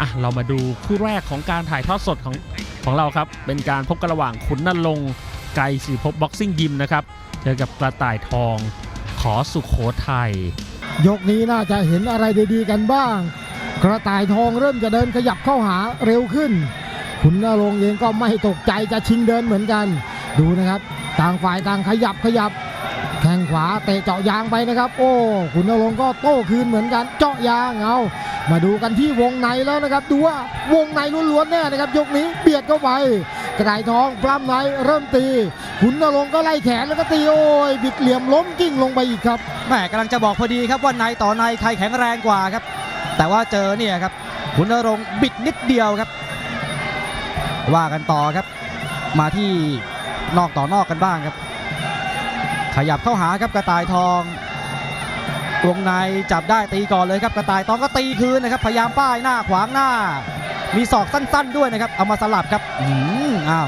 อะเรามาดูคู่แรกของการถ่ายทอดสดของของเราครับ เป็นการพบกันระหว่างขุนนรงค์ไกรศิริภพบ็อกซิ่งยิมนะครับ เจอกับกระต่ายทองขอสุขโขทัย ยกนี้น่าจะเห็นอะไรดีๆกันบ้าง กระต่ายทองเริ่มจะเดินขยับเข้าหาเร็วขึ้น ขุนนรงค์เองก็ไม่ตกใจจะชิงเดินเหมือนกัน ดูนะครับ ต่างฝ่ายต่างขยับขยับ แข้งขวาเตะเจาะยางไปนะครับ โอ้ขุนนรงค์ก็โต้คืนเหมือนกันเจาะยางเอามาดูกันที่วงในแล้วนะครับ ดูว่าวงในล้วนๆแน่นะครับ ยกนี้เบียดเข้าไปกระต่ายทองปล้ำในเริ่มตี ขุนนรงค์ก็ไล่แขนแล้วก็ตีโอ้ยบิดเหลี่ยมล้มกิ้งลงไปอีกครับแหม่กำลังจะบอกพอดีครับว่าในต่อในใครแข็งแรงกว่าครับ แต่ว่าเจอเนี่ยครับขุนนรงค์บิดนิดเดียวครับ ว่ากันต่อครับ มาที่นอกต่อนอกกันบ้างครับ ขยับเข้าหาครับกระต่ายทองวงในจับได้ตีก่อนเลยครับกระต่ายทองก็ตีคืนนะครับ พยายามป้ายหน้าขวางหน้า มีศอกสั้น ๆ ด้วยนะครับ เอามาสลับครับอืมอ้าว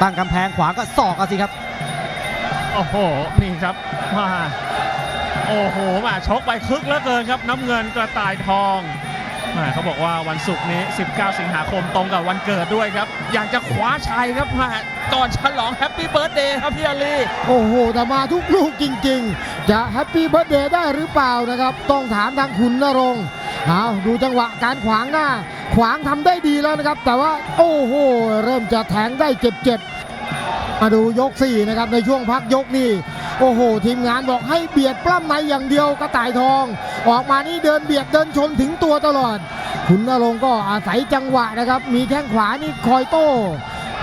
ตั้งกำแพงขวางก็ศอกอาสิครับ โอ้โห นี่ครับมาโอ้โหมาชกไปคึกเหลือเกินครับ น้ำเงินกระต่ายทอง เขาบอกว่าวันศุกร์นี้ 19 สิงหาคมตรงกับวันเกิดด้วยครับ อยากจะคว้าชัยครับมาก่อนฉลองแฮปปี้เบิร์ดเดย์ครับพี่อาลี โอ้โห แต่มาทุกลูกจริง ๆ จะแฮปปี้เบิร์ดเดย์ได้หรือเปล่านะครับ ต้องถามทางขุนนรงค์เอาดูจังหวะการขวางหน้า ขวางทำได้ดีแล้วนะครับ แต่ว่าโอ้โห เริ่มจะแทงได้เจ็บๆมาดูยก 4 นะครับ ในช่วงพักยกนี่ โอ้โห ทีมงานบอกให้เบียดปล้ำในอย่างเดียวกระต่ายทอง ออกมานี่เดินเบียดเดินชนถึงตัวตลอด ขุนนรงก็อาศัยจังหวะนะครับ มีแข้งขวานี่คอยโต้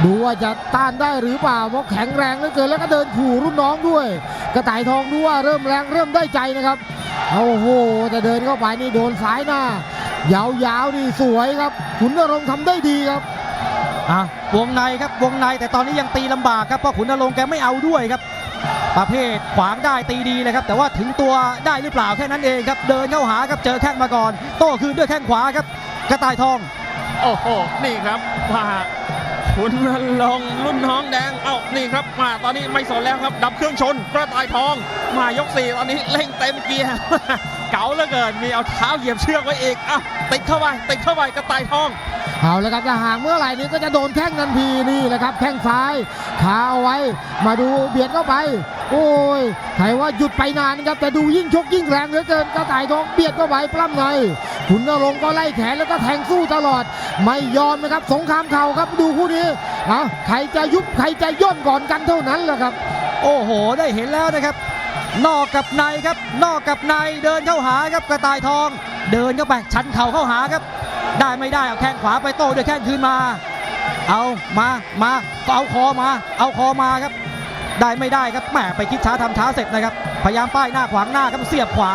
ดูว่าจะต้านได้หรือเปล่าเพราะแข็งแรงเหลือเกินแล้วก็เดินขู่รุ่นน้องด้วย กระต่ายทองดูว่าเริ่มแรงเริ่มได้ใจนะครับโอ้โหแต่เดินเข้าไปนี่โดนสายหน้ายาวๆนี่สวยครับขุนนรงค์ทำได้ดีครับอะวงในครับวงในแต่ตอนนี้ยังตีลำบากครับเพราะขุนนรงแกไม่เอาด้วยครับ ประเภทขวางได้ตีดีเลยครับ แต่ว่าถึงตัวได้หรือเปล่าแค่นั้นเองครับ เดินเข้าหาครับเจอแข้งมาก่อน โต้คืนด้วยแข้งขวาครับ กระต่ายทอง โอ้โห นี่ครับมาคุณนรงรุ่นน้องแดง เอ้า นี่ครับ มา ตอนนี้ไม่สนแล้วครับ ดับเครื่องชน กระต่ายทอง มายกสี่ตอนนี้เร่งเต็มเกียร์ เก๋าเหลือเกิน มีเอาเท้าเหยียบเชือกไว้อีก เอ้าติดเข้าไป ติดเข้าไป กระต่ายทอง เอาแล้วครับจะห่างเมื่อไหร่นี้ก็จะโดนแข้งทันทีนี่แหละครับ แข้งซ้ายขาเอาไว้ มาดูเบียดเข้าไป โอ้ยใครว่าหยุดไปนานนะครับ แต่ดูยิ่งชกยิ่งแรงเหลือเกินกระต่ายทองเบียดเข้าไปปล้ำในขุนนรงก็ไล่แขนแล้วก็แทงสู้ตลอด ไม่ยอมนะครับ สงครามเข่าครับดูคู่นี้เอาใครจะยุบใครจะย่นก่อนกันเท่านั้นแหละครับ โอ้โห ได้เห็นแล้วนะครับ นอกกับในครับ นอกกับในเดินเข้าหาครับกระต่ายทอง เดินเข้าไปชันเข่าเข้าหาครับ ได้ไม่ได้เอาแข้งขวาไปโต้ด้วยแข้งคืนมา เอามามาก็เอาคอมา เอาคอมาครับ ได้ไม่ได้ครับแหมไปคิดช้าทำช้าเสร็จนะครับ พยายามป้ายหน้าขวางหน้าครับเสียบขวา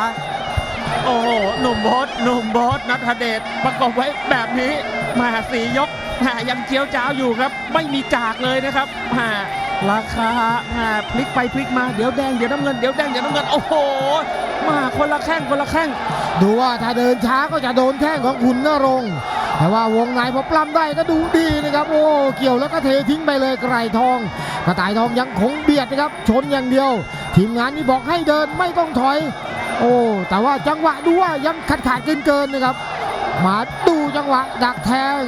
โอ้โหหนุ่มโบสหนุ่มโบสนัทเดชประกบไว้แบบนี้มาสียกมายังเจียวจ้าวอยู่ครับ ไม่มีจากเลยนะครับมาราคามาพลิกไปพลิกมาเดี๋ยวแดงเดี๋ยวน้ำเงินเดี๋ยวแดงเดี๋ยวน้ำเงินโอ้โหมาคนละแข้งคนละแข้ง ดูว่าถ้าเดินช้าก็จะโดนแข้งของขุนนรงแต่ว่าวงในพอปล้ำได้ก็ดูดีนะครับโอ้เกี่ยวแล้วก็เททิ้งไปเลยไกรทอง กระต่ายทองยังคงเบียดนะครับชนอย่างเดียว ทีมงานนี่บอกให้เดินไม่ต้องถอย โอ้แต่ว่าจังหวะดูว่ายังขาดขาดเกินเกินๆนะครับ มาดูจังหวะดักแทง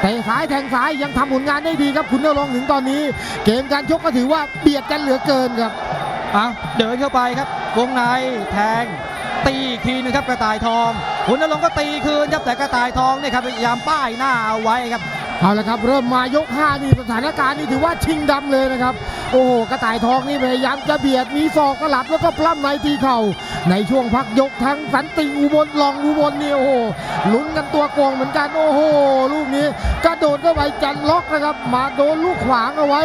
เตะซ้ายแทงซ้ายยังทำผลงานได้ดีครับคุณนรงถึงตอนนี้ เกมการชกก็ถือว่าเบียดกันเหลือเกินครับเอาเดินเข้าไปครับวงในแทง ตีอีกทีนึงครับกระต่ายทองขุนนรงค์ก็ตีคืนครับแต่กระต่ายทองเนี่ยครับพยายามป้ายหน้าเอาไว้ครับเอาละครับเริ่มมายก5นี่สถานการณ์นี่ถือว่าชิงดำเลยนะครับ โอ้โหกระต่ายทองนี่พยายามจะเบียดมีศอกกระหลับแล้วก็ปล้ำในตีเข่า ในช่วงพักยกทั้งสันติอุบลลองอุบลนี่โอ้โหลุ้นกันตัวโกงเหมือนกันโอ้โหลูกนี้กระโดดเข้าไปจันล็อกนะครับ มาโดนลูกขวางเอาไว้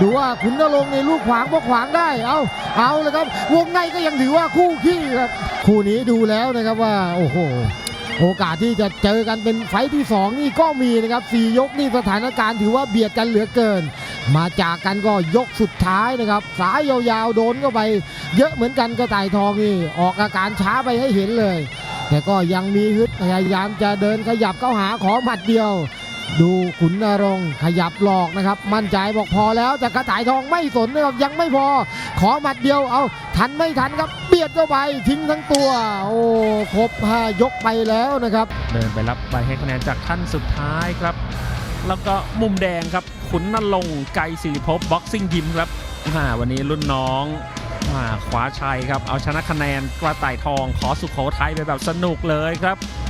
ดูว่าขุนนรงค์ในลูกขวางพอขวางได้ เอาเอาเลยครับ วงในก็ยังถือว่าคู่ขี้ครับ คู่นี้ดูแล้วนะครับว่า โอ้โห โอกาสที่จะเจอกันเป็นไฟที่ 2 นี่ก็มีนะครับสี่ยกนี่สถานการณ์ถือว่าเบียดกันเหลือเกิน มาจากกันก็ยกสุดท้ายนะครับ สายยาวๆโดนเข้าไป เยอะเหมือนกันกระต่ายทองนี่ ออกอาการช้าไปให้เห็นเลย แต่ก็ยังมีฮึดพยายามจะเดินขยับเข้าหาขอหมัดเดียว ดูขุนนรงค์ขยับหลอกนะครับ มั่นใจบอกพอแล้วแต่กระต่ายทองไม่สนนะครับยังไม่พอ ขอหมัดเดียวเอาทันไม่ทันครับ เบียดเข้าไปทิ้งทั้งตัว โอ้ครบห้ายกไปแล้วนะครับ เดินไปรับใบให้คะแนนจากท่านสุดท้ายครับ แล้วก็มุมแดงครับ ขุนนรงค์ไกรศิริภพบ็อกซิ่งยิมครับอ่าวันนี้รุ่นน้องอ่าคว้าชัยครับ เอาชนะคะแนนกระต่ายทองขอสุขโขทัยไปแบบสนุกเลยครับ